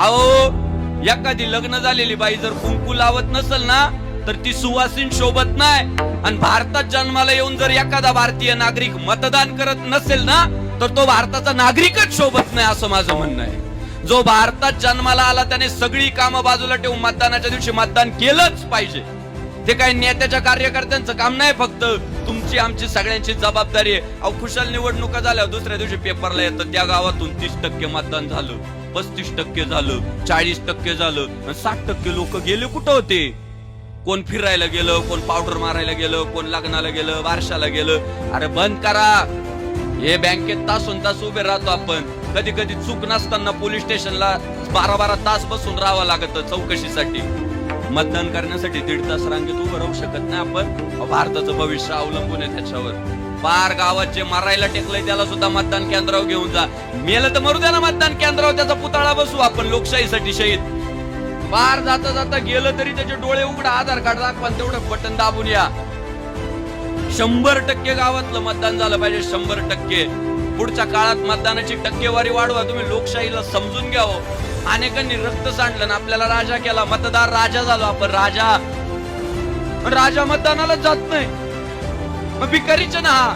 अहो एखादी लग्न झालेली बाई जर कुंकू लावत नसल ना तर ती सुवासीन शोभत नाही. आणि भारतात जन्माला येऊन जर एखादा भारतीय नागरिक मतदान करत नसेल ना तर तो भारताचा नागरिकच शोभत नाही असं माझं म्हणणं आहे. जो भारतात जन्माला आला त्याने सगळी कामं बाजूला ठेवून मतदानाच्या दिवशी मतदान केलंच पाहिजे. ते काही नेत्याच्या कार्यकर्त्यांचं काम नाही फक्त तुमची आमची सगळ्यांची जबाबदारी आहे. अहो खुशाल निवडणुका झाल्या दुसऱ्या दिवशी पेपरला येतं त्या गावातून तीस टक्के मतदान झालं पस्तीस टक्के झालं चाळीस टक्के झालं साठ टक्के लोक गेले कुठं होते? कोण फिरायला गेलं कोण पावडर मारायला गेलं कोण लग्नाला गेलं वारशाला गेलं? अरे बंद करा. हे बँकेत तासून तास उभे राहतो आपण. कधी कधी चूक नसताना पोलीस स्टेशनला बारा बारा तास बसून राहावं लागत चौकशीसाठी. मतदान करण्यासाठी दीड तास रांगेत उभं राहू शकत नाही आपण. भारताचं भविष्य अवलंबून आहे त्याच्यावर. पार गावात जे मारायला टेकलंय त्याला सुद्धा मतदान केंद्रावर घेऊन जा. मेलं तर मरू द्या ना मतदान केंद्रावर त्याचा पुतळा बसू आपण लोकशाहीसाठी शहीद. पार जाता जाता गेलं तरी त्याचे डोळे उघडा आधार कार्ड दाखवा तेवढं बटन दाबून या. शंभर टक्के गावातलं मतदान झालं पाहिजे शंभर टक्के. पुढच्या काळात मतदानाची टक्केवारी वाढवा तुम्ही लोकशाहीला समजून घ्यावं. अनेकांनी रक्त सांडलं ना आपल्याला राजा केला. मतदार राजा झालो आपण. राजा. पण राजा मतदानाला जात नाही. मग भिकारीच ना हा.